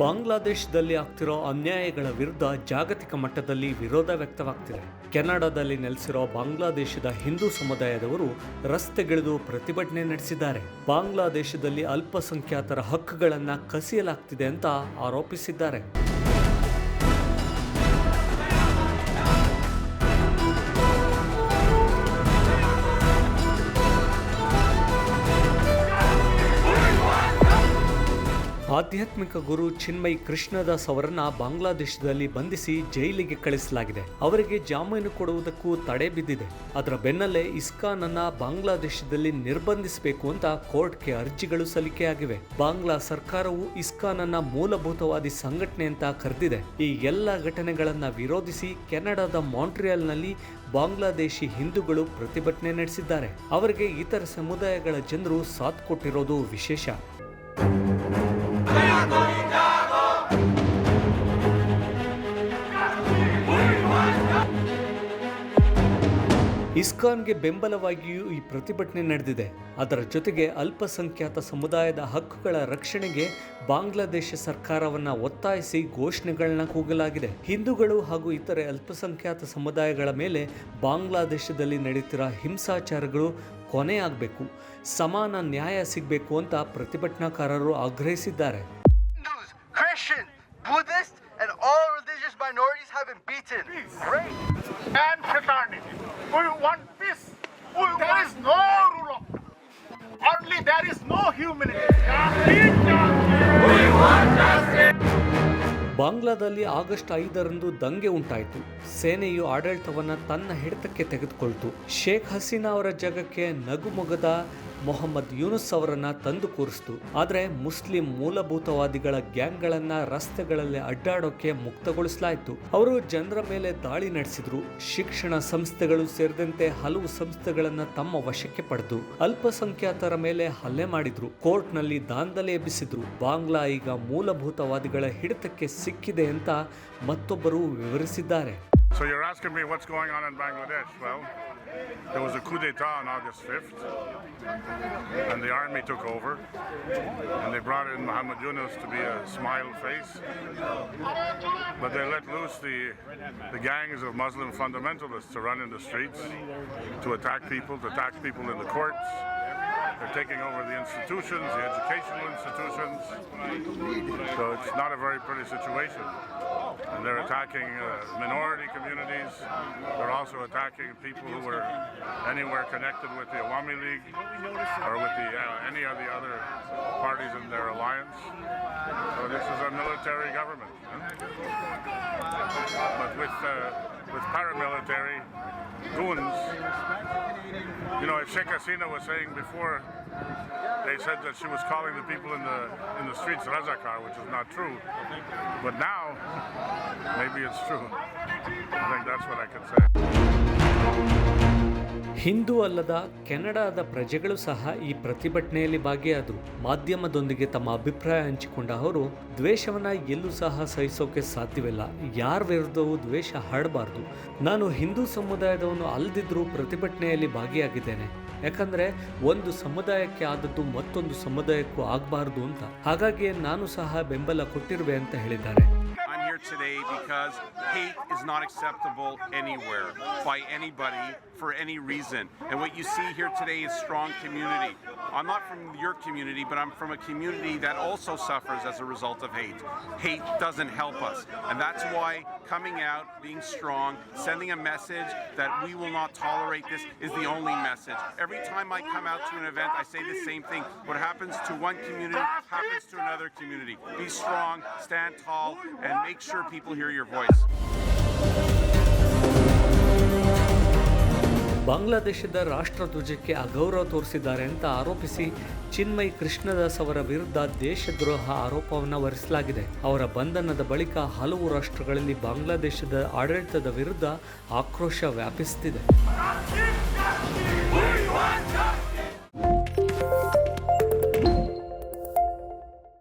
ಬಾಂಗ್ಲಾದೇಶದಲ್ಲಿ ಆಗ್ತಿರೋ ಅನ್ಯಾಯಗಳ ವಿರುದ್ಧ ಜಾಗತಿಕ ಮಟ್ಟದಲ್ಲಿ ವಿರೋಧ ವ್ಯಕ್ತವಾಗ್ತಿದೆ. ಕೆನಡಾದಲ್ಲಿ ನೆಲೆಸಿರೋ ಬಾಂಗ್ಲಾದೇಶದ ಹಿಂದೂ ಸಮುದಾಯದವರು ರಸ್ತೆಗಿಳಿದು ಪ್ರತಿಭಟನೆ ನಡೆಸಿದ್ದಾರೆ. ಬಾಂಗ್ಲಾದೇಶದಲ್ಲಿ ಅಲ್ಪಸಂಖ್ಯಾತರ ಹಕ್ಕುಗಳನ್ನು ಕಸಿಯಲಾಗ್ತಿದೆ ಅಂತ ಆರೋಪಿಸಿದ್ದಾರೆ. ಆಧ್ಯಾತ್ಮಿಕ ಗುರು ಚಿನ್ಮಯ್ ಕೃಷ್ಣದಾಸ್ ಅವರನ್ನ ಬಾಂಗ್ಲಾದೇಶದಲ್ಲಿ ಬಂಧಿಸಿ ಜೈಲಿಗೆ ಕಳಿಸಲಾಗಿದೆ. ಅವರಿಗೆ ಜಾಮೀನು ಕೊಡುವುದಕ್ಕೂ ತಡೆ ಬಿದ್ದಿದೆ. ಅದರ ಬೆನ್ನಲ್ಲೇ ಇಸ್ಕಾನ್ ಅನ್ನ ಬಾಂಗ್ಲಾದೇಶದಲ್ಲಿ ನಿರ್ಬಂಧಿಸಬೇಕು ಅಂತ ಕೋರ್ಟ್ಗೆ ಅರ್ಜಿಗಳು ಸಲ್ಲಿಕೆಯಾಗಿವೆ ಬಾಂಗ್ಲಾ ಸರ್ಕಾರವು ಇಸ್ಕಾನ್ ಅನ್ನ ಮೂಲಭೂತವಾದಿ ಸಂಘಟನೆ ಅಂತ ಕರೆದಿದೆ. ಈ ಎಲ್ಲ ಘಟನೆಗಳನ್ನ ವಿರೋಧಿಸಿ ಕೆನಡಾದ ಮಾಂಟ್ರಿಯಲ್ನಲ್ಲಿ ಬಾಂಗ್ಲಾದೇಶಿ ಹಿಂದೂಗಳು ಪ್ರತಿಭಟನೆ ನಡೆಸಿದ್ದಾರೆ. ಅವರಿಗೆ ಇತರ ಸಮುದಾಯಗಳ ಜನರು ಸಾಥ್ ಕೊಟ್ಟಿರೋದು ವಿಶೇಷ. ಇಸ್ಕಾನ್ಗೆ ಬೆಂಬಲವಾಗಿಯೂ ಈ ಪ್ರತಿಭಟನೆ ನಡೆದಿದೆ. ಅದರ ಜೊತೆಗೆ ಅಲ್ಪಸಂಖ್ಯಾತ ಸಮುದಾಯದ ಹಕ್ಕುಗಳ ರಕ್ಷಣೆಗೆ ಬಾಂಗ್ಲಾದೇಶ ಸರ್ಕಾರವನ್ನು ಒತ್ತಾಯಿಸಿ ಘೋಷಣೆಗಳನ್ನ ಕೂಗಲಾಗಿದೆ. ಹಿಂದೂಗಳು ಹಾಗೂ ಇತರೆ ಅಲ್ಪಸಂಖ್ಯಾತ ಸಮುದಾಯಗಳ ಮೇಲೆ ಬಾಂಗ್ಲಾದೇಶದಲ್ಲಿ ನಡೆಯುತ್ತಿರುವ ಹಿಂಸಾಚಾರಗಳು ಕೊನೆಯಾಗಬೇಕು. ಸಮಾನ ನ್ಯಾಯ ಸಿಗಬೇಕು ಅಂತ ಪ್ರತಿಭಟನಾಕಾರರು ಆಗ್ರಹಿಸಿದ್ದಾರೆ. We want peace. We there is no rule of law. Only there is no humanity. ಬಾಂಗ್ಲಾದಲ್ಲಿ ಆಗಸ್ಟ್ ಐದರಂದು ದಂಗೆ ಉಂಟಾಯಿತು ಸೇನೆಯು ಆಡಳಿತವನ್ನು ತನ್ನ ಹಿಡಿತಕ್ಕೆ ತೆಗೆದುಕೊಳ್ತು ಶೇಖ್ ಹಸೀನಾ ಅವರ ಜಗಕ್ಕೆ ನಗುಮೊಗದ ಮೊಹಮ್ಮದ್ ಯೂನುಸ್ ಅವರನ್ನ ತಂದು ಕೂರಿಸ್ತು. ಆದರೆ ಮುಸ್ಲಿಂ ಮೂಲಭೂತವಾದಿಗಳ ಗ್ಯಾಂಗ್ಗಳನ್ನ ರಸ್ತೆಗಳಲ್ಲಿ ಅಡ್ಡಾಡೋಕೆ ಮುಕ್ತಗೊಳಿಸಲಾಯಿತು. ಅವರು ಜನರ ಮೇಲೆ ದಾಳಿ ನಡೆಸಿದ್ರು. ಶಿಕ್ಷಣ ಸಂಸ್ಥೆಗಳು ಸೇರಿದಂತೆ ಹಲವು ಸಂಸ್ಥೆಗಳನ್ನ ತಮ್ಮ ವಶಕ್ಕೆ ಪಡೆದು ಅಲ್ಪಸಂಖ್ಯಾತರ ಮೇಲೆ ಹಲ್ಲೆ ಮಾಡಿದ್ರು. ಕೋರ್ಟ್ನಲ್ಲಿ ದಾಂಧಲೆ ಎಬ್ಬಿಸಿದ್ರು. ಬಾಂಗ್ಲಾ ಈಗ ಮೂಲಭೂತವಾದಿಗಳ ಹಿಡಿತಕ್ಕೆ ಸಿಕ್ಕಿದೆ ಅಂತ ಮತ್ತೊಬ್ಬರು ವಿವರಿಸಿದ್ದಾರೆ. So you're asking me what's going on in Bangladesh? Well, there was a coup d'etat on August 5th, and the army took over, and they brought in Muhammad Yunus to be a smile face, but they let loose the the gangs of Muslim fundamentalists to run in the streets, to attack people, to attack people in the courts. They're taking over the institutions, the educational institutions. So it's not a very pretty situation. And they're attacking uh, minority communities. They're also attacking people who were anywhere connected with the Awami League or with the, uh, any of the other parties in their alliance. So this is a military government. But with, uh, with paramilitary goons, you know, as Sheikh Hasina was saying before, they said that she was calling the people in the in the streets Razakar, which is not true. But now, maybe it's true. I think that's what I can say. Hindu ಅಲ್ಲದ ಕೆನಡಾದ ಪ್ರಜೆಗಳು ಸಹ ಈ ಪ್ರತಿಭಟನೆಯಲ್ಲಿ ಭಾಗಿಯಾದರು ಮಾಧ್ಯಮದೊಂದಿಗೆ ತಮ್ಮ ಅಭಿಪ್ರಾಯ ಹಂಚಿಕೊಂಡ ಅವರು ದ್ವೇಷವನ್ನ ಎಲ್ಲೂ ಸಹ ಸಹಿಸೋಕೆ ಸಾಧ್ಯವಿಲ್ಲ ಯಾರ ವಿರುದ್ಧವೂ ದ್ವೇಷ ಹರಡಬಾರ್ದು ನಾನು ಹಿಂದೂ ಸಮುದಾಯದವನು ಅಲ್ಲದಿದ್ರೂ ಪ್ರತಿಭಟನೆಯಲ್ಲಿ ಭಾಗಿಯಾಗಿದ್ದೇನೆ ಯಾಕಂದ್ರೆ ಒಂದು ಸಮುದಾಯಕ್ಕೆ ಆದದ್ದು ಮತ್ತೊಂದು ಸಮುದಾಯಕ್ಕೂ ಆಗಬಾರ್ದು ಅಂತ ಹಾಗಾಗಿ ನಾನು ಸಹ ಬೆಂಬಲ ಕೊಟ್ಟಿರುವೆ ಅಂತ ಹೇಳಿದ್ದಾರೆ today because hate is not acceptable anywhere by anybody for any reason. And what you see here today is strong community. I'm not from your community, but I'm from a community that also suffers as a result of hate. Hate doesn't help us. And that's why coming out, being strong, sending a message that we will not tolerate this is the only message. Every time I come out to an event, I say the same thing. What happens to one community happens to another community. Be strong, stand tall, and make sure people hear your voice. ಬಾಂಗ್ಲಾದೇಶದ ರಾಷ್ಟ್ರಧ್ವಜಕ್ಕೆ ಅಗೌರವ ತೋರಿಸಿದ್ದಾರೆ ಅಂತ ಆರೋಪಿಸಿ ಚಿನ್ಮಯ್ ಕೃಷ್ಣದಾಸ್ ಅವರ ವಿರುದ್ಧ ದೇಶದ್ರೋಹ ಆರೋಪವನ್ನು ಹೊರಿಸಲಾಗಿದೆ. ಅವರ ಬಂಧನದ ಬಳಿಕ ಹಲವು ರಾಷ್ಟ್ರಗಳಲ್ಲಿ ಬಾಂಗ್ಲಾದೇಶದ ಆಡಳಿತದ ವಿರುದ್ಧ ಆಕ್ರೋಶ ವ್ಯಾಪಿಸುತ್ತಿದೆ.